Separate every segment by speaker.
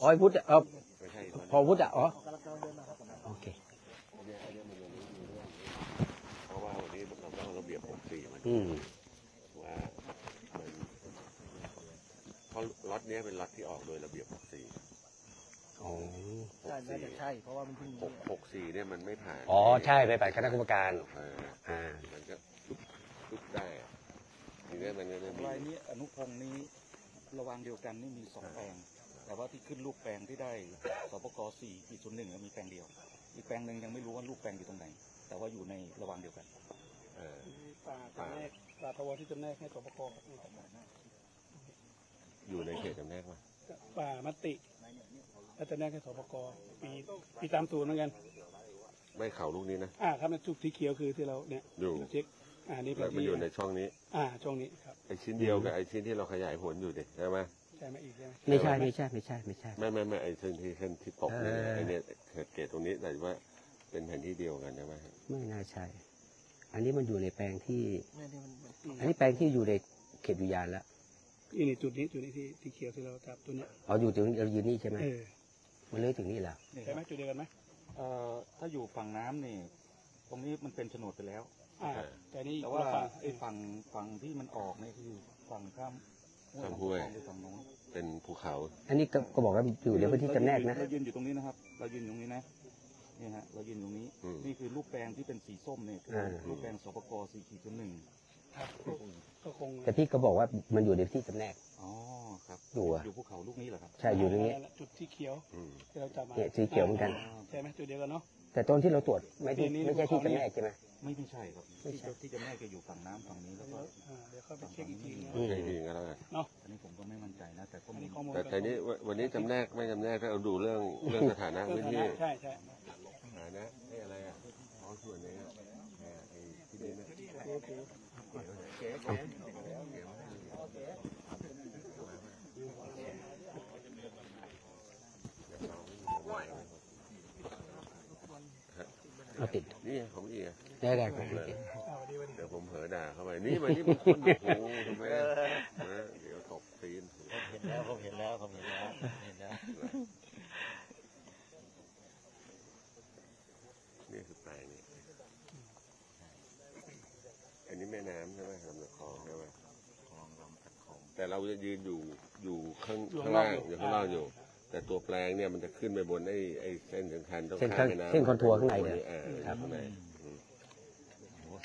Speaker 1: อ๋อไอ้พุทธเออ
Speaker 2: ไม่ใช่ตัว
Speaker 1: พอพุทธอะอ๋อโอเค
Speaker 2: อันเนี้ยอันเนี้ยมันยังไม่มีเรื่องเพราะว่าวันนี้เราต้องระเบียบ64มัน
Speaker 1: อืม
Speaker 2: ว่ามันเพราะล็อตเนี้ยเป็นล็อตที่ออกโดยระเบียบ64
Speaker 1: อ๋อ
Speaker 3: ใช่น่าจะใช่ เพราะว่ามันเพิ่ง
Speaker 2: 6 64เนี่ยมันไม่ผ่าน
Speaker 1: อ๋อใช่ไปไปคณะกรรมการ
Speaker 2: เออ
Speaker 1: อ่า
Speaker 2: มันก็ทุบทุบได้อะทีเนี้ยมันก็จะมี
Speaker 4: รายนี้อนุพงศ์นี้ระหวางเดียวกันนี่มีสองแปลง แต่ว่าที่ขึ้นลูกแปลงที่ได้สปกสี่ปีศูนย์หนึ่งมีแปลงเดียว อีกแปลงหนึ่งยังไม่รู้ว่าลูกแปลงอยู่ตรงไหน แต่ว่าอยู่ในระหวางเดียวกัน
Speaker 2: เออ
Speaker 3: ป่าจำแนกป่าทวที่จำแนกให้สปกครับ
Speaker 2: อยู่ในเขตจำแนกว่า
Speaker 3: ป่ามติแล้วจำแนกให้สปกปีปีตามศูนย์เหมือนกัน
Speaker 2: ไม่เขาลูกนี้นะ
Speaker 3: อ่าครับจุดสีเขียวคือที่เราเนี่ย
Speaker 2: อยู่
Speaker 3: เช็คอ่านี่เป็
Speaker 2: แล้ว
Speaker 3: น
Speaker 2: มัน
Speaker 3: ที่
Speaker 2: อยู่ในช่องนี้
Speaker 3: อ่าช่วงนี้ครับ
Speaker 2: ไอชิ้นเดียวกับไอชิ้นที่เราขยายผลอยู่ดิใช่ไหม
Speaker 3: ใช่ไหมอีกใช่ไหม
Speaker 1: ไม่ใช่ไม่ใช่ไม่ใช่ไม่ใช่
Speaker 2: ไม่ไม่ไม่ไอชิ้นที่ขึ้นที่ตกเนี่ย
Speaker 1: เออ
Speaker 2: ไอเนี่ยเขตเกตตรงนี้แต่ว่าเป็นแผนที่เดียวกันใช่ไหมครับ
Speaker 1: ไม่น่าใช่ อันนี้มันอยู่ในแปลงที่
Speaker 3: ไม่นี่มันมัน
Speaker 1: อันนี้แปลงที่อยู่ในเขตอุทยานแล้ว
Speaker 3: นี่นี่จุดนี้จุดนี้ที่ที่เขียวที่เราจับตัวเนี้ย
Speaker 1: อ๋ออยู่ตรงเรายืนนี่ใช่ไหม
Speaker 3: เออ
Speaker 1: มันเลื้อยถึงนี่แล้ว
Speaker 4: นี่ค
Speaker 3: ใช่
Speaker 4: รับ
Speaker 3: ไหมจุดเดียวกันไหม
Speaker 4: เอ่อถ้าอยู่ฝั่งน้ำนี่ตรงนี้มันเป็นโฉนดไปแล้ว
Speaker 3: อ่าแต่นี่
Speaker 4: แต่ว่า
Speaker 3: ฝั่ง
Speaker 4: ไอ้ฝั่งฝั่งที่มันออกเนี่ยคือฝั่งข้าม ห้วยลำคลองไปฝั่งโน้น
Speaker 2: เป็นภูเขา
Speaker 1: อันนี้ก็ก็บอกว่าอยู่ในพื้นที่จำแนกนะ
Speaker 4: เรายืนอยู่ตรงนี้นะครับ เรายืนอยู่ตรงนี้นะเนี่ยฮะเรายืนอยู่ตรงนี้
Speaker 2: อืม
Speaker 4: นี่คือลูกแปลงที่เป็นสีส้มเนี่ยคือ
Speaker 1: อ่า
Speaker 4: ลูกแปลงสปกสี่ขีดหนึ่ง
Speaker 3: ครับก็คง
Speaker 1: แต่พี่ก็บอกว่ามันอยู่ในที่จำแนก
Speaker 4: อ๋อครับ
Speaker 1: อยู่อะ
Speaker 4: อยู่ภูเขาลูกนี้เหรอครับ
Speaker 1: ใช่อยู่ตรงนี้
Speaker 3: จุดที่เขียว
Speaker 2: อืม
Speaker 3: ที่เราจับมา
Speaker 1: เนี่ยสีเขียวเหมือนกัน
Speaker 3: ใช่ไหมจุดเดียวกันเนาะ
Speaker 1: แต่ต้นที่เราตรวจไม่ได้
Speaker 3: นี่นี่
Speaker 1: ไม่ใช่ที่จำแนกใช่ไหม
Speaker 4: ไม่ไม่ใช่ครับ
Speaker 1: ไม่
Speaker 4: ที่
Speaker 1: ใช่
Speaker 4: จะที่จะแม่จะอยู่ฝั่งน้ำฝั่งนี้แล้วก็
Speaker 3: อ่าเดี๋ยวเข้าไปเช็คอีกทีนะ
Speaker 1: อืม
Speaker 2: ใช่ทีก็แล้วกัน
Speaker 4: อันนี้ผมก็ไม่มั่นใจนะ แต่ก็
Speaker 3: อัน
Speaker 4: มี
Speaker 3: นี้ข้อมูล
Speaker 2: แต่แต่นี้วันวันนี้จำแนกไม่จำแนกก็เอาดูเรื่องเรื่องสถานะพื้นที่
Speaker 3: ใช่ใช่
Speaker 2: สถานะไอ้อะไรอะอ๋อส่วนนี้อะแหม่ไอ้ที่นี่นะ
Speaker 3: โอเค
Speaker 1: เอาติด
Speaker 2: นี่ของอีกอะ
Speaker 1: ได้ได้ครับโอเค
Speaker 3: เอาวันนี้วันนี้
Speaker 2: เดี๋ยวผมเผลอด่าเข้าไปนี่มันนี่มันคนโอ้โหทำไมนะเดี๋ยวตบตีน
Speaker 5: เห็นแล้วผมเห็นแล้วผมเห็นแล้วเห็นแล้ว
Speaker 2: นี่คือแปลงนี่อันนี้แม่น้ำใช่ไหมลำตะคองใช่ไหม
Speaker 5: คลองลำตะคอง
Speaker 2: แต่เราจะยืนอยู่อยู่ข้างข้างล่างอยู่ข้างล่างอยู่แต่ตัวแปลงเนี่ยมันจะขึ้นไปบนไอ้ไอ้เส้นสำคัญต้อง
Speaker 1: เส้น
Speaker 2: ข้า
Speaker 1: ข้ามง
Speaker 2: แม่น้ำ
Speaker 1: เส้นคอนทัวร์ข้างในเนี่ย
Speaker 2: อ่า
Speaker 1: ครับ
Speaker 2: ข้างใน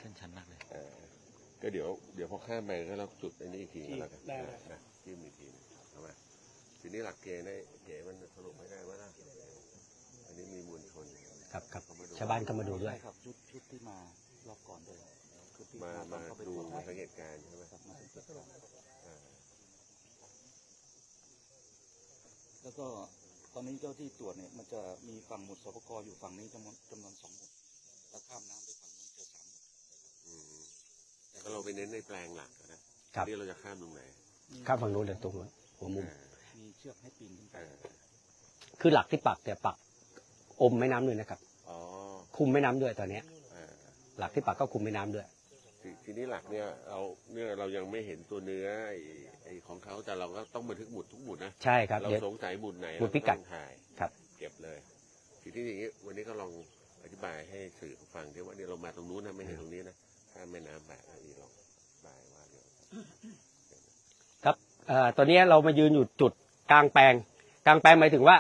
Speaker 2: อืม
Speaker 5: โอ้โหเส้นชันมากเลย
Speaker 2: อ่าก็เดี๋ยวเดี๋ยวพอข้ามไปก็เราจุดไอ้นี่อีกทีก็แล้วกัน
Speaker 3: ได้
Speaker 2: นะนะจิ้มอีกทีหนึงเอามาทีนี้หลักเกณฑ์เนี่ยเกณฑ์มันสรุปไม่ได้ว่าล่ะอันนี้มีมวลชน
Speaker 1: ครับครับชาวบ้านก็มาดูด้วย
Speaker 4: ใช่ครับชุดชุดที่มารอบก่อนด้วยชุดที่
Speaker 2: มามา
Speaker 4: เข้าไป
Speaker 2: ดู
Speaker 4: ตรวจ
Speaker 2: มาสังเกตการณ์ใช่ไหม
Speaker 4: ครับมาสังเกตการณ์
Speaker 2: อ่า
Speaker 4: แล้วก็ตอนนี้เจ้าที่ตรวจเนี่ยมันจะมีฝั่งหมุดสปกอยู่ฝั่งนี้จำนวนจำนวนสองหมุดแล้วข้ามน้ำไปฝั่งนู้นเจอสามหมุด
Speaker 2: อืม ก็เราไปเน้นในแปลงหลักนะครับนี่เราจะข้ามตรงไหน
Speaker 1: ข้ามฝั่งนู้นเลยตรงนู้นหัวมุม
Speaker 2: อ่า
Speaker 4: มีเชือกให้ปีนขึ้นไป
Speaker 2: อ่า
Speaker 1: คือหลักที่ปักแต่ยปักอมแม่น้ำด้วยนะครับ
Speaker 2: อ๋อ
Speaker 1: คุมแม่น้ำด้วยตอนเนี้ย
Speaker 2: อ่า
Speaker 1: หลักที่ปักก็คุมแม่น้ำด้วย
Speaker 2: ทีทีนี้หลักเนี่ยเราเนี่ยเรายังไม่เห็นตัวเนื้อไอ้ไอ้ของเขาแต่เราก็ต้องบันทึกหมุดทุกหมุดนะ
Speaker 1: ใช่ครับ
Speaker 2: เรา
Speaker 1: เดี๋ยว
Speaker 2: สงสัยหมุดไหน
Speaker 1: หมุดพิกัด
Speaker 2: เราต้องถ่าย
Speaker 1: ครับ
Speaker 2: เก็บเลย ทีนี้อย่างนี้วันนี้ก็ลองอธิบายให้สื่อเขาฟังที่ว่าเนี่ยเรามาตรงนู้นนะไม่เห็นตรงนี้นะ ข้ามแม่น้ำไปอันนี้ลองอธิบายว่าเดี๋ยว
Speaker 1: ครับเอ่อตอนนี้เรามายืนอยู่จุดกลางแปลง กลางแปลงหมายถึงว่า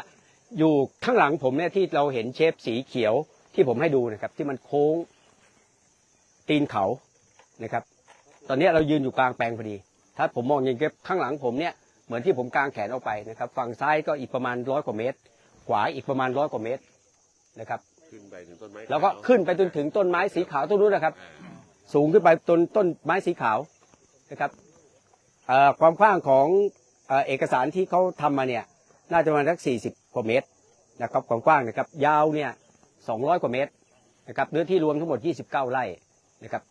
Speaker 1: อยู่ข้างหลังผมเนี่ยที่เราเห็นเชฟสีเขียวที่ผมให้ดูนะครับ ที่มันโค้งตีนเขานะครับ ตอนนี้เรายืนอยู่กลางแปลงพอดี ถ้าผมมองอย่างเงี้ยข้างหลังผมเนี่ยเหมือนที่ผมกางแขนออกไปนะครับ ฝั่งซ้ายก็อีกประมาณร้อยกว่าเมตร ขวาอีกประมาณร้อยกว่าเมตรนะครับ
Speaker 2: ขึ้นไปถึงต้นไม้
Speaker 1: แล้วก็
Speaker 2: ขาว
Speaker 1: ขึ้นไปจนถึงต้นไม้สีขาวต้นนู้นนะครับ
Speaker 2: อ่า
Speaker 1: สูงขึ้นไปต้นต้นไม้สีขาวนะครับความกว้างของเอ่อเอกสารที่เขาทำมาเนี่ยน่าจะประมาณสักสี่สิบกว่าเมตรนะครับความกว้างนะครับยาวเนี่ยสองร้อยกว่าเมตรนะครับเนื้อที่รวมทั้งหมดยี่สิบเก้าไร่นะครับ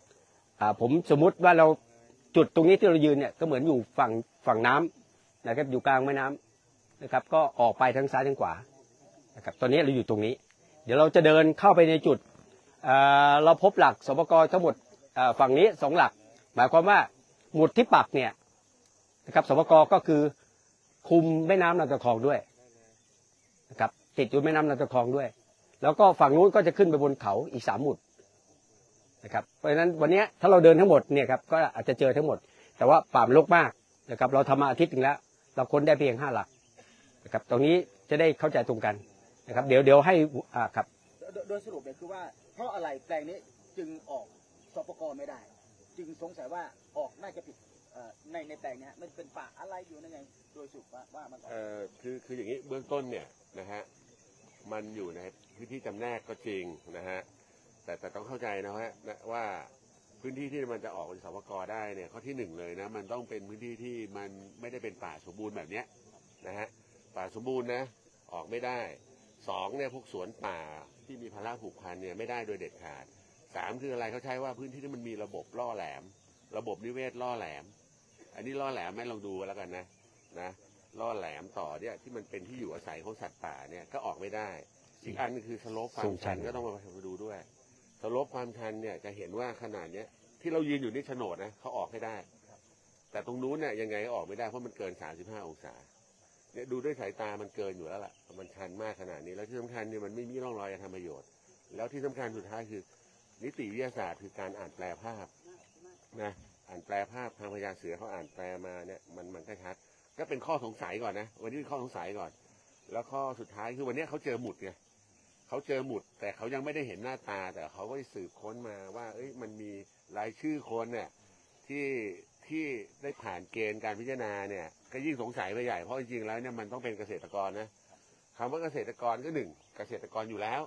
Speaker 1: ผมสมมุติว่าเราจุดตรงนี้ที่เรายืนเนี่ยก็เหมือนอยู่ฝั่งฝั่งน้ำนะครับอยู่กลางแม่น้ำนะครับก็ออกไปทั้งซ้ายทั้งขวานะครับตอนนี้เราอยู่ตรงนี้ เดี๋ยวเราจะเดินเข้าไปในจุดเราพบหลักสปกทั้งหมด ฝั่งนี้สองหลัก หมายความว่าหมุดที่ปักเนี่ยนะครับสปกก็คือคุมแม่น้ำลำตะคองด้วยนะครับติดอยู่แม่น้ำลำตะคองด้วย แล้วก็ฝั่งนู้นก็จะขึ้นไปบนเขาอีกสามหมุดนะครับเพราะฉะนั้นวันนี้ถ้าเราเดินทั้งหมดเนี่ยครับก็อาจจะเจอทั้งหมด แต่ว่าป่ามันรกมากนะครับเราทำมาอาทิตย์หนึ่งแล้ว เราค้นได้เพียงห้าหลักนะครับตรงนี้จะได้เข้าใจตรงกันนะครับ เดี๋ยวเดี๋ยวให้อ่าครับ
Speaker 6: โดยโดยสรุปเนี่ยคือว่าเพราะอะไรแปลงนี้จึงออก สปกไม่ได้ จึงสงสัยว่าออกน่าจะผิดในในแปลงเนี้ยมันเป็นป่าอะไรอยู่นั่นไงโดยสุปว่าว่ามัน
Speaker 2: เออคือคืออย่างนี้เบื้องต้นเนี่ยนะฮะมันอยู่ในพื้นที่จำแนกก็จริงนะฮะแต่แต่ต้องเข้าใจนะฮะว่าพื้นที่ที่มันจะออกเป็นสปกได้เนี่ยข้อที่หนึ่งเลยนะมันต้องเป็นพื้นที่ที่มันไม่ได้เป็นป่าสมบูรณ์แบบเนี้ยนะฮะป่าสมบูรณ์นะออกไม่ได้สองเนี่ยพวกสวนป่าที่มีภาระผูกพันเนี่ยไม่ได้โดยเด็ดขาด สามคืออะไรเขาใช้ว่าพื้นที่ที่มันมีระบบล่อแหลม ระบบนิเวศล่อแหลม อันนี้ล่อแหลมไหม่ลองดูแล้วกันนะนะล่อแหลมต่อเนี่ยที่มันเป็นที่อยู่อาศัยของสัตว์ป่าเนี่ยก็ออกไม่ได้ อีกอันนึงคือสโลปควา
Speaker 1: สู
Speaker 2: ม
Speaker 1: งชั
Speaker 2: ชั
Speaker 1: น
Speaker 2: นก็ต้องมาดูด้วยสโลปความชันเนี่ยจะเห็นว่าขนาดเนี้ยที่เรายืนอยู่นี่โฉนดนะเขาออกให้ได้ แต่ตรงนู้นเนี่ยยังไงก็ออกไม่ได้เพราะมันเกิน 35 องศาเนี่ยดูด้วยสายตามันเกินอยู่แล้วล่ะ มันชันมากขนาดนี้แล้วที่สำคัญเนี่ยมันไม่มีร่องรอยการทำประโยชน์ แล้วที่สำคัญสุดท้ายคือ นิติวิทยาศาสตร์คือการอ่านแปลภาพนะอ่านแปลภาพทางพญาเสือเขาอ่านแปลมาเนี่ยมันมันก็ชัดก็เป็นข้อสงสัยก่อนนะวันนี้เป็นข้อสงสัยก่อน แล้วข้อสุดท้ายคือวันนี้เขาเจอหมุดไงเขาเจอหมุด แต่เขายังไม่ได้เห็นหน้าตา แต่เขาก็สืบค้นมาว่า เอ้ยมันมีรายชื่อคนเนี่ยที่ที่ได้ผ่านเกณฑ์การพิจารณาเนี่ย ก็ยิ่งสงสัยไปใหญ่เพราะจริงๆแล้วเนี่ยมันต้องเป็นเกษตรกรนะคำว่าเกษตรกรก็หนึ่งเกษตรกรอยู่แล้ว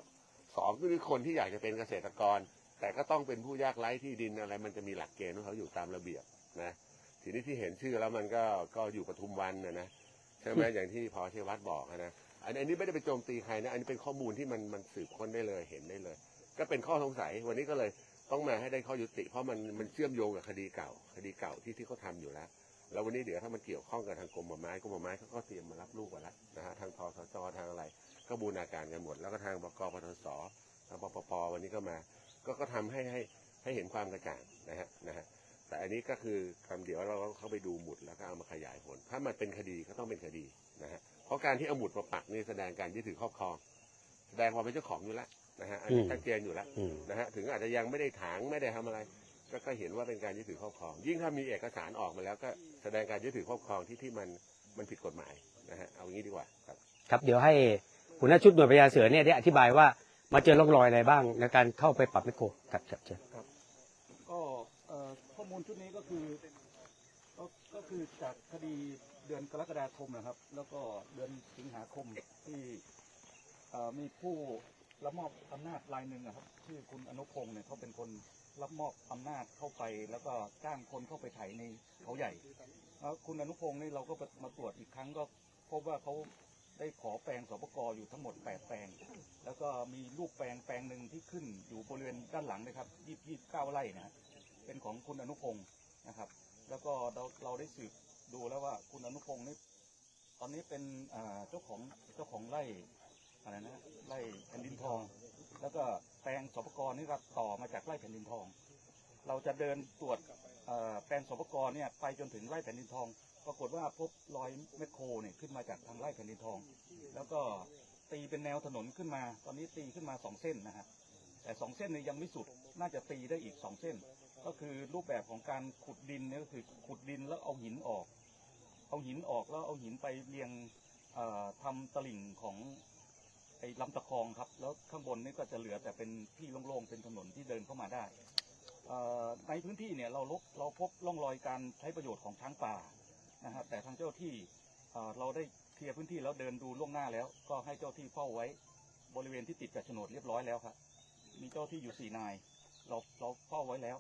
Speaker 2: สองก็คือคนที่อยากจะเป็นเกษตรกร แต่ก็ต้องเป็นผู้ยากไร้ที่ดินอะไร มันจะมีหลักเกณฑ์ของเขาอยู่ตามระเบียบนะทีนี้ที่เห็นชื่อแล้วมันก็ก็อยู่ปทุมวันนะนะใช่ไหมอย่างที่พอเชยวัตรบอกอะนะอันนี้อันนี้ไม่ได้ไปโจมตีใครนะอันนี้เป็นข้อมูลที่มันมันสืบค้นได้เลยเห็นได้เลย ก็เป็นข้อสงสัยวันนี้ก็เลยต้องมาให้ได้ข้อยุติ เพราะมันมันเชื่อมโยงกับคดีเก่า คดีเก่าที่ที่เขาทำอยู่แล้ว แล้ววันนี้เดี๋ยวถ้ามันเกี่ยวข้องกับทางกรมป่าไม้กรมป่าไม้เขาก็เตรียมมารับลูกไว้แล้วนะฮะทางทสจทางอะไรก็บูรณาการกันหมด แล้วก็ทางบกปทศทางปปปวันนี้ก็มา ก็ก็ทำให้ให้ให้เห็นความกระจ่างนะฮะนะฮะแต่อันนี้ก็คือคำเดียวเราเข้าไปดูหมุดแล้วก็เอามาขยายผล ถ้ามันเป็นคดีก็ต้องเป็นคดีนะฮะเพราะการที่เอาหมุดมาปักนี่แสดงการยึดถือครอบครอง แสดงความเป็นเจ้าของอยู่แล้วนะฮะอันนี้
Speaker 1: อืม
Speaker 2: ชัดเจนอยู่แล้ว
Speaker 1: อืม
Speaker 2: นะฮะถึงอาจจะยังไม่ได้ถางไม่ได้ทำอะไรก็ก็เห็นว่าเป็นการยึดถือครอบครอง ยิ่งถ้ามีเอกสารออกมาแล้วก็แสดงการยึดถือครอบครองที่ที่มันมันผิดกฎหมายนะฮะเอาอย่างนี้ดีกว่าครับ
Speaker 1: ครับเดี๋ยวให้หัวหน้าชุดหน่วยพญาเสือเนี่ยได้อธิบายว่า มาเจอร่องรอยอะไรบ้างในการเข้าไปปรับไมโครครับครับเชิญ
Speaker 4: ก็เอ่อข้อมูลชุดนี้ก็คือก็ก็คือจากคดีเดือนกรกฎาคมนะครับ แล้วก็เดือนสิงหาคมที่เอ่อมีผู้รับมอบอำนาจรายหนึ่งนะครับชื่อคุณอนุพงศ์เนี่ยเขาเป็นคนรับมอบอำนาจเข้าไป แล้วก็จ้างคนเข้าไปไถในเขาใหญ่แล้วคุณอนุพงศ์นี่เราก็มาตรวจอีกครั้งก็พบว่าเขา ได้ขอแปลงสปกอยู่ทั้งหมด 8 แปลง แล้วก็มีลูกแปลงแปลงหนึ่งที่ขึ้นอยู่บริเวณด้านหลังนะครับยี่ยี่เก้าไร่นะเป็นของคุณอนุพงศ์นะครับ แล้วก็เราเราได้สืบดูแล้วว่าคุณอนุพงศ์นี่ตอนนี้เป็นเจ้าของเจ้าของไร่อะไรนะไร่แผ่นดินทอง แล้วก็แปลงสปกนี่รับต่อมาจากไร่แผ่นดินทอง เราจะเดินตรวจ แปลงสปกรเนี่ยไปจนถึงไร่แผ่นดินทอง ปรากฏว่าพบรอยแมคโครเนี่ยขึ้นมาจากทางไร่แผ่นดินทอง แล้วก็ตีเป็นแนวถนนขึ้นมา ตอนนี้ตีขึ้นมาสองเส้นนะฮะแต่สองเส้นเนี่ยยังไม่สุดน่าจะตีได้อีกสองเส้น ก็คือรูปแบบของการขุดดินเนี่ยก็คือขุดดินแล้วเอาหินออก เอาหินออกแล้วเอาหินไปเรียงเอ่อทำตลิ่งของไอ้ลำตะคองครับ แล้วข้างบนนี่ก็จะเหลือแต่เป็นที่โล่งๆเป็นถนนที่เดินเข้ามาได้ ในพื้นที่เนี่ยเราลบเราพบร่องรอยการใช้ประโยชน์ของช้างป่านะฮะแต่ทางเจ้าที่เราได้เคลียร์พื้นที่แล้วเดินดูล่วงหน้าแล้ว ก็ให้เจ้าที่เฝ้าไว้บริเวณที่ติดกับโฉนดเรียบร้อยแล้วครับมีเจ้าที่อยู่สี่นาย เราเราเฝ้าไว้แล้ว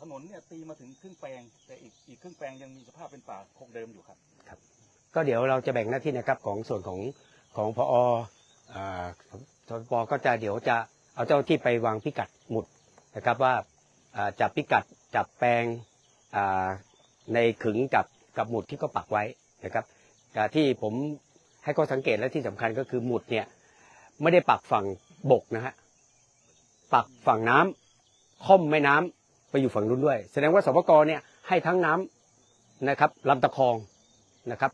Speaker 4: ถนนเนี่ยตีมาถึงครึ่งแปลง แต่อีกอีกครึ่งแปลงยังมีสภาพเป็นป่าคงเดิมอยู่ครับครับ
Speaker 1: ก็เดี๋ยวเราจะแบ่งหน้าที่นะครับของส่วนของของพออ่าสปก็จะเดี๋ยวจะเอาเจ้าที่ไปวางพิกัดหมุดนะครับว่า จับพิกัดจับแปลงในขึงกับกับหมุดที่เขาปักไว้นะครับแต่ที่ผมให้ข้อสังเกตและที่สำคัญก็คือหมุดเนี่ยไม่ได้ปักฝั่งบกนะฮะปักฝั่งน้ำค่อมแม่น้ำไปอยู่ฝั่งนู้นด้วย แสดงว่าสปกเนี่ยให้ทั้งน้ำนะครับลำตะคองนะครับ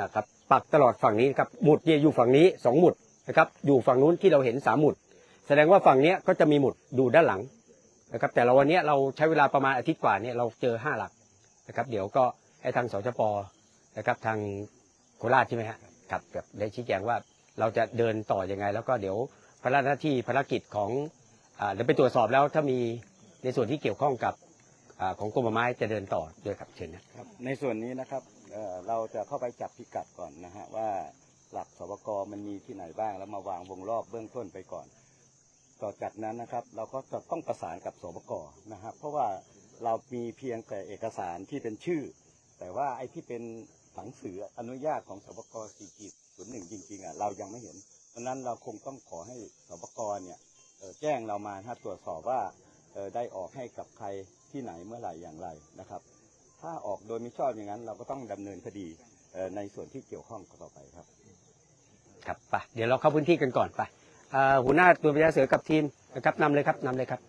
Speaker 1: นะครับปักตลอดฝั่งนี้นครับหมุดเนี่ยอยู่ฝั่งนี้สองหมุดนะครับอยู่ฝั่งนู้นที่เราเห็นสามหมุด แสดงว่าฝั่งเนี้ยก็จะมีหมุดดูด้านหลัง นะครับแต่เราวันนี้เราใช้เวลาประมาณอาทิตย์กว่าเนี่ยเราเจอห้าหลักนะครับ เดี๋ยวก็ให้ทางสจปนะครับทางโคราชใช่ไหมฮะครับแบบได้ชี้แจงว่าเราจะเดินต่อยังไง แล้วก็เดี๋ยวภาระหน้าที่ภารกิจของอ่าเดี๋ยวไปตรวจสอบแล้วถ้ามีในส่วนที่เกี่ยวข้องกับอ่าของกรมป่าไม้จะเดินต่อด้วยครับเชิญนะ
Speaker 7: ครับในส่วนนี้นะครับเอ่อเราจะเข้าไปจับพิกัดก่อนนะฮะว่าหลักสวกมันมีที่ไหนบ้างแล้วมาวางวงรอบเบื้องต้นไปก่อน ต่อจากนั้นนะครับเราก็จะต้องประสานกับสวกนะฮะเพราะว่าเรามีเพียงแต่เอกสารที่เป็นชื่อ แต่ว่าไอ้ที่เป็นหนังสืออนุญาตของสวกสี่ขีดศูนย์หนึ่งจริงๆอะเรายังไม่เห็นเพราะนั้นเราคงต้องขอให้สวกเนี่ยแจ้งเรามาถ้าตรวจสอบว่าได้ออกให้กับใครที่ไหนเมื่อไหร่อย่างไรนะครับ ถ้าออกโดยม่ชอบอย่างนั้น เราก็ต้องดำเนินคดีในส่วนที่เกี่ยวข้องต่อไปครับ
Speaker 1: ครับไปเดี๋ยวเราเข้าพื้นที่กันก่อนไป หัวหน้าตัวพญาเสือกับทีมนะครับนำเลยครับนำเลยครับ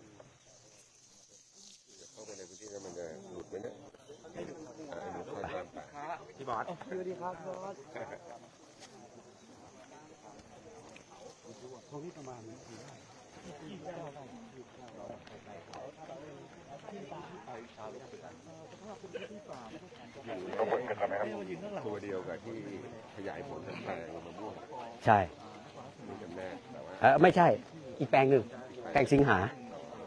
Speaker 2: เข้าไปในพื้นที่แล้วมันจะหลุดไหมเนี่ยอ่าหลุดตามป่าตัวเดียวกับที่ขยายผลทางแปลงมะม่วง
Speaker 1: ใช่
Speaker 2: นี่จำแนกแต่ว่า
Speaker 1: เออไม่ใช่อีกแปลงหนึ่งแปลงสิงหา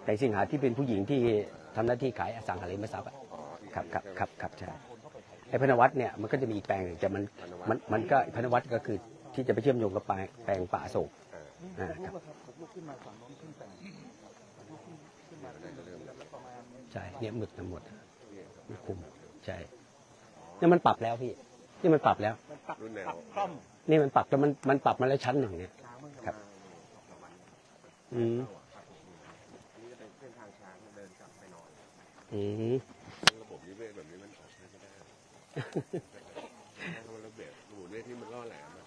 Speaker 1: แปลงสิงหาที่เป็นผู้หญิงที่ทำหน้าที่ขายอสังหาริมทรัพย์อะ
Speaker 2: อ๋ออีก
Speaker 1: ครับครับ
Speaker 2: ใช่ไหม
Speaker 1: ครับครับใช่ไอ้พนวัตเนี่ยมันก็จะมีอีกแปลงหนึ่งแต่มันมันมันก็พนวัตก็คือที่จะไปเชื่อมโยงกับแปลงแปลงป่าโศก
Speaker 2: อ่า
Speaker 1: อ่าครับ
Speaker 2: น่าจะเริ่มแล้ว
Speaker 1: ใช่เนี่ยหมึกทั้งหมดไม่คุมใช่เนี่ยมันปรับแล้วพี่ นี่มันปรับแล้ว
Speaker 2: รุ่นแนว
Speaker 1: นี่มันปรับแล้วมันมันปรับมาแล้วชั้นหนึ่งเนี่ย ครับอืมอืม
Speaker 2: ระบบนิเวศแบบนี้มันออกใช้ไม่ได้ถ้ามันระเบียบระบบนิเวศที่มันล่อแหลมอะ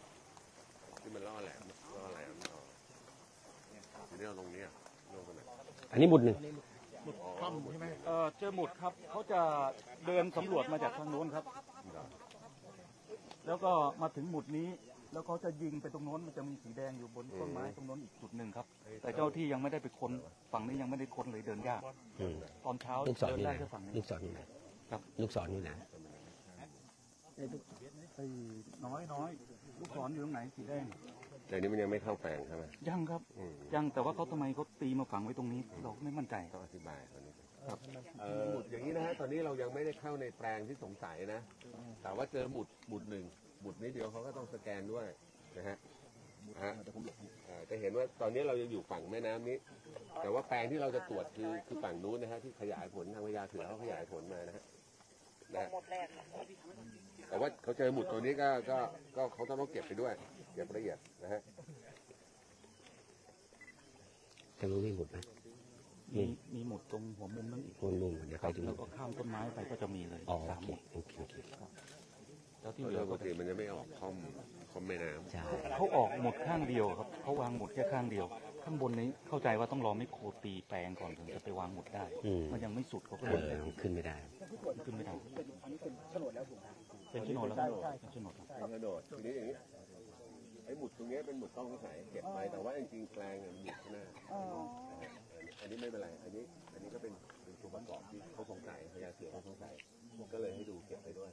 Speaker 2: ที่มันล่อแหลมล่อแหลมต่อทีนี้เอาตรงเนี้ยลงไปไหน
Speaker 1: อันนี้หมุดหนึ่ง
Speaker 4: เอ่อเจอหมุดครับเขาจะเดินสำรวจมาจากทางโน้นครับ แล้วก็มาถึงหมุดนี้ แล้วเขาจะยิงไปตรงโน้นมันจะมีสีแดงอยู่บนต้นไม้ตรงโน้นอีกจุดหนึ่งครับ แต่เจ้าที่ยังไม่ได้ไปค้นฝั่งนี้ยังไม่ได้ค้นเลยเดินยาก
Speaker 1: อืม
Speaker 4: ตอนเช้า
Speaker 1: ลูกศร
Speaker 4: เดิน
Speaker 1: อยู่ไห
Speaker 4: ได้
Speaker 1: น
Speaker 4: แค่ฝั่งนี้
Speaker 1: ลูกศรอยู่ไหน
Speaker 4: ครับ
Speaker 1: ลูกศรอยู่ไหน
Speaker 4: ไอ้น้อยน้อยลูกศรอยู่ตรงไหนสีแดง
Speaker 2: แต่นี้มันยังไม่เข้าแปลงใช่ไหม
Speaker 4: ยังครับ
Speaker 2: อืม
Speaker 4: ยังแต่ว่าเขาทำไมเขาตีมาฝังไว้ตรงนี้ เราไม่มั่นใจ
Speaker 2: ต้องอธิบายตอนนี้ครับเอออย่างนี้นะฮะตอนนี้เรายังไม่ได้เข้าในแปลงที่สงสัยนะ แต่ว่าเจอหมุดหมุดหนึ่งหมุดนี้เดียวเขาก็ต้องสแกนด้วยนะฮะ ฮะเอ่อจะเห็นว่าตอนนี้เรายังอยู่ฝั่งแม่น้ำนี้ แต่ว่าแปลงที่เราจะตรวจคือคือฝั่งนู้นนะฮะที่ขยายผลทางพญาเถือเขาขยายผลมานะฮะนะฮะแต่ว่าเขาเจอหมุดตัวนี้ก็ก็ก็เขาต้องเก็บไปด้วยเก็บละเอียดนะฮะ
Speaker 1: จะรู้ไม่หมุดไหม
Speaker 4: มีมีหมุดตรงหัวมุมนั่นอีก
Speaker 1: มุมมุมเดี๋ยวใครดู
Speaker 4: แล้วก็ข้ามต้นไม้ไปก็จะมีเลย
Speaker 1: อ๋อ
Speaker 4: สาม
Speaker 1: โอ
Speaker 4: ห
Speaker 1: เค
Speaker 4: มุด
Speaker 1: โอเคโอเค
Speaker 4: แล้วที่
Speaker 2: ที่
Speaker 4: เห
Speaker 2: เห
Speaker 4: ลื
Speaker 2: ลื
Speaker 4: อ
Speaker 2: อป
Speaker 4: ก็
Speaker 2: กติมันจะไม่ออกคอม คอมแม่น้ำ
Speaker 1: ใช่
Speaker 4: เขาออกหมุดข้างเดียวครับเขาวางหมุดแค่ข้างเดียว ข้างบนนี้เข้าใจว่าต้องรอไม่โครตีแปลงก่อนถึงจะไปวางหมุดได้
Speaker 1: อืม
Speaker 4: มันยังไม่สุดเขาก็
Speaker 1: เอ
Speaker 4: เลย
Speaker 1: อขึ้นไม่ได้
Speaker 4: ขึ้นไม่ได้
Speaker 6: อันนี้เป็นโฉนดแล้วถูกไหม
Speaker 4: เป็นโฉนดแล้วเป็นโฉนดแล้ว
Speaker 2: เป็นกระโดดทีนี้อย่างนี้ไอ้หมุดตรงเนี้ยเป็นหมุดต้องสงสัยเก็บไปแต่ว่าจริงๆแปลงเนี่ยมันอยู่ข้างหน้าอันนี้ไม่เป็นไรอันนี้ อันนี้ก็เป็นเป็นตัวประกอบที่เขาสงสัยพยาเสือเขาสงสัยก็เลยให้ดูเก็บไปด้วย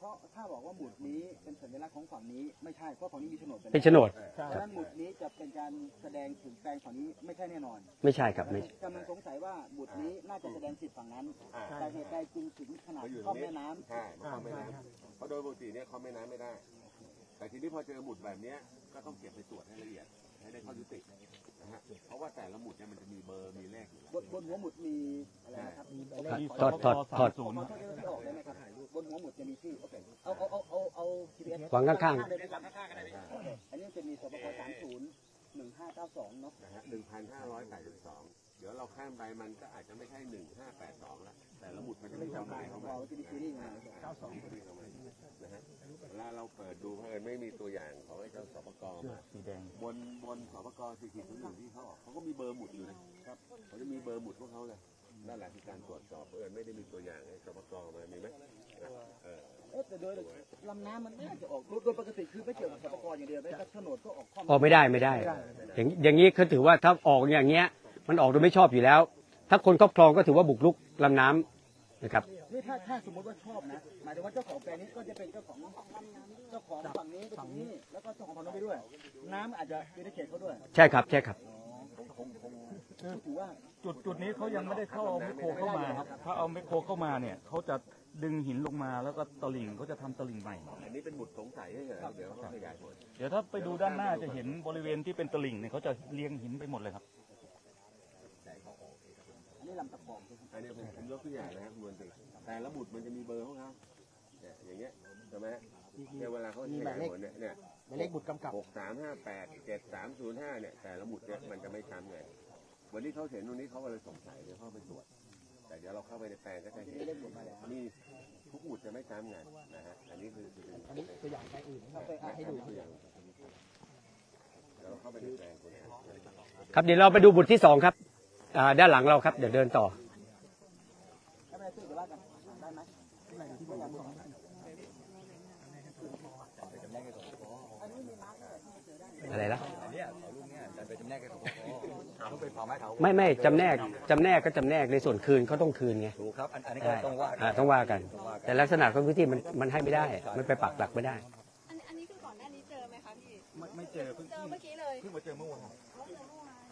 Speaker 6: เพราะถ้าบอกว่าหมุดนี้เป็นสัญลักษณ์ของฝั่งนี้ไม่ใช่เพราะฝั่งนี้มีโฉนด
Speaker 1: เป็นโฉนด
Speaker 6: ดังนั้นหมุดนี้จะเป็นการแสดงถึงแปลงฝั่งนี้ไม่ใช่แน่นอน
Speaker 1: ไม่ใช่ครับไม่
Speaker 6: กำลังสงสัยว่าหมุดนี้น่าจะแสดงสิทธิ์ฝั่งนั้น
Speaker 2: อ่า
Speaker 6: แต่เหตุใดจึงถึงขนาด
Speaker 2: เขาอยู่ต
Speaker 6: ข้
Speaker 2: ร
Speaker 6: องม
Speaker 2: นี้
Speaker 6: แม่น้ำ
Speaker 2: ใช่มันเข้าแม่น้ำเพราะโดยปกติเนี่ยเขาแม่น้ำไม่ได้ แต่ทีนี้พอเจอหมุดแบบเนี้ยก็ต้องเก็บไปตรวจให้ละเอียด ให้ได้ข้อยุตินะฮะเพราะว่าแต่ละหมุดเนี่ยมันจะมีเบอร์มีเลขอยู่แล้ว
Speaker 6: บนบนหัวหมุดมีอะไรนะครับมีเลข
Speaker 4: มี
Speaker 1: ถอดถอดถอด
Speaker 4: ศูนย์
Speaker 6: ขอโทษที่ออกได้ไหมครับบนหัวหมุดจะมีชื่อโอเคเอาเอาเอาเอาเอา GPS
Speaker 1: วางข้างๆ
Speaker 6: ๆเลยนะครับอันนี้จะมีสปกสามศูนย์หนึ่งห้าเก้าสองเนาะ
Speaker 2: นะฮะหนึ่งพันห้าร้อยแปดสิบสองเดี๋ยวเราข้ามไปมันก็อาจจะไม่ใช่หนึ่งห้าแปดสองแล้วแต่ละหมุดมันจะมีความหมายเข้ามา
Speaker 6: เราจะมีซีรีส์มา
Speaker 2: เก้าสอง นะฮะเวลาเราเปิดดูเพลินไม่มีตัวอย่างของไอ้เจ้าสปกมา
Speaker 4: สีแดง
Speaker 2: บนบนสปกสี่ขีดศูนย์หนึ่งที่เขาออกเขาก็มีเบอร์หมุดอยู่นะครับเขาจะมีเบอร์หมุดพวกเขาเลยนั่นแหละคือการตรวจสอบเอิญไม่ได้มีตัวอย่างไอ้สปกมามีไหมเออ
Speaker 6: เอ๊ะแต่โดยลำน้ำมันไม่น่าจะออกโดยโดยปกติคือไม่เกี่ยวกับสปกรอย่างเดียวไม่ก็โฉนดก็ออกข้อ
Speaker 1: ออกไม่ได้ไม่ได้ อย่างอย่างนี้เขาถือว่าถ้าออกอย่างเงี้ย มันออกโดยไม่ชอบอยู่แล้ว ถ้าคนครอบครองก็ถือว่าบุกรุกลำน้ำนะครับ
Speaker 6: นี่ถ้าถ้าสมมติว่าชอบนะหมายถึงว่าเจ้าของแปลงนี้ก็จะเป็นเจ้าของเจ้าของฝั่งนี้ไปถึงนี่แล้วก็เจ้าของฝั่งนู้นไปด้วย น้ำอาจจะอยู่ในเขตเขาด้วย
Speaker 1: ใช่ครับ ใช่ครับ
Speaker 6: ถือว่า
Speaker 4: จุดจุดนี้เขายังไม่ได้เข้าเอาแมคโครเข้ามาครับ ถ้าเอาแมคโครเข้ามาเนี่ยเขาจะดึงหินลงมาแล้วก็ตลิ่งเขาจะทำตลิ่งใหม่
Speaker 2: อันนี้เป็นหมุดสงสัยให้เหรอเดี๋ยวเขาขยายผล
Speaker 4: เดี๋ยวถ้าไปดูด้านหน้าจะเห็นบริเวณที่เป็นตลิ่งเนี่ยเขาจะเรียงหินไปหมดเลยครับ
Speaker 6: อันนี้ลำตะคอง
Speaker 2: อันนี้ผมผมยกตัวอย่างนะครับคุณวันติ แต่ละหมุดมันจะมีเบอร์ของเขาเนี่ยอย่างเงี้ยใช่ไหมเนี่ยเวลาเขาขยายผลเนี่ยเนี่ย
Speaker 6: หมายเลขบุตรกำกับ
Speaker 2: หกสามห้าแปดเจ็ดสามศูนย์ห้าเนี่ยแต่ละหมุดเนี่ยมันจะไม่ซ้ำไงวันนี้เขาเห็นตรงนี้เขาก็เลยสงสัยเดี๋ยวเข้าไปตรวจ แต่เดี๋ยวเราเข้าไปในแปลงก็จะเห็นนี่ทุกหมุดจะไม่ซ้ำไงนะฮะอันนี้คือคือเป็น
Speaker 6: อันนี้ตัวอย่างแปลงอื่นครับไปให้ดู
Speaker 2: ตัวอย่างเดี๋ยวเราเข้าไปในแปลงตัวนี้
Speaker 1: ครับเดี๋ยวเราไปดูบุตรที่สองครับอ่าด้านหลังเราครับเดี๋ยวเดินต่อ
Speaker 6: ถ้าไม่ได้ซื้อเดี๋ยวว่ากันได้ไหมที่ตัวอย่างสอง
Speaker 1: อะไรล่ะ ไม่ไม่จำแนกจำแนกก็จำแนกในส่วนคืนเขาต้องคืนไง
Speaker 7: ถูกครับอันอันนี้ก็ต้องว่า
Speaker 1: อ่าต้องว่ากันแต่ลักษณะของพื้นที่มันมันให้ไม่ได้ มันไปปักหลักไม่ได้
Speaker 8: อันอันนี้คือก่อนหน้านี้เจอไหมคะพี่
Speaker 4: ไม่ไม่เจอเพิ่ง
Speaker 8: เจอเมื่อกี้เลย
Speaker 4: เพิ่งมาเจอเมื่อวาน
Speaker 8: เขาเจอเมื่อวาน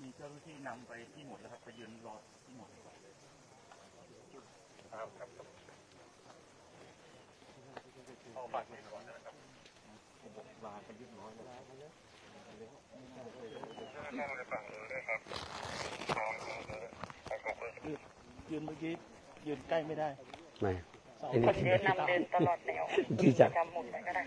Speaker 4: มีเจ้าห น้าที่นำไปที่หมดแล้วครับ ไปยืนรอที่หมดนะครับ
Speaker 3: ยืนเมื่อกี้ยืนใกล้ไม่ได้
Speaker 1: ไม่
Speaker 8: คนเดินนำเดินตลอดแนว
Speaker 1: ที่จะ
Speaker 8: จำหมดไว้ก็ได้